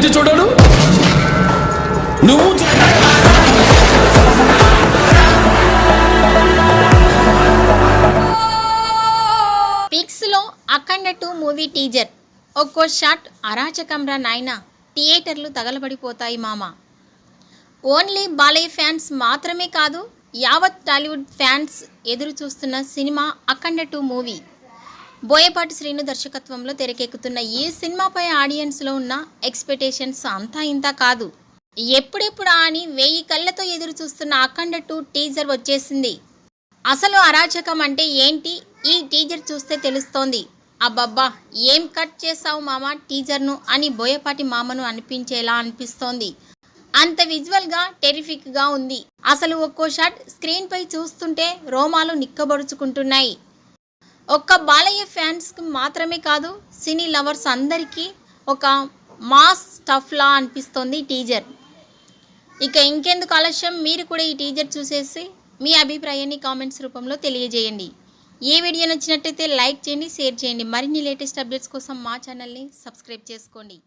ఎత్తి చూడడు. నువ్వు పిక్స్లో అఖండ టూ మూవీ టీజర్. ఒక్కో షాట్ అరాచకంరా నాయన. థియేటర్లు తగలబడిపోతాయి మామ. ఓన్లీ బాలయ్య ఫ్యాన్స్ మాత్రమే కాదు యావత్ టాలీవుడ్ ఫ్యాన్స్ ఎదురు చూస్తున్న cinema Akhanda two movie. Boyapati Srinu దర్శకత్వంలో తెరకెక్కుతున్న ఈ సినిమాపై ఆడియన్స్లో ఉన్న ఎక్స్పెక్టేషన్స్ అంతా ఇంత కాదు. ఎప్పుడెప్పుడా అని వెయ్యి కళ్ళతో ఎదురు చూస్తున్న అఖండ టూ టీజర్ వచ్చేసింది. అసలు అరాచకం అంటే ఏంటి? ఈ టీజర్ చూస్తే తెలుస్తోంది. అబ్బబ్బా ఏం కట్ చేసావు మామ టీజర్ను అని బోయపాటి మామను అనిపించేలా అనిపిస్తోంది. అంత విజువల్గా టెరిఫిక్గా ఉంది. అసలు ఒక్కో షాట్ స్క్రీన్పై చూస్తుంటే రోమాలు నిక్కబడుచుకుంటున్నాయి. ఒక్క బాలయ్య ఫ్యాన్స్కి మాత్రమే కాదు సినీ లవర్స్ అందరికీ ఒక మాస్ టఫ్లా అనిపిస్తోంది టీజర్. ఇక ఇంకెందుకు ఆలస్యం? మీరు కూడా ఈ టీజర్ చూసేసి మీ అభిప్రాయాన్ని కామెంట్స్ రూపంలో తెలియజేయండి. ఈ వీడియో నచ్చినట్టయితే లైక్ చేయండి షేర్ చేయండి. మరిన్ని లేటెస్ట్ అప్డేట్స్ కోసం మా ఛానల్ని సబ్స్క్రైబ్ చేసుకోండి.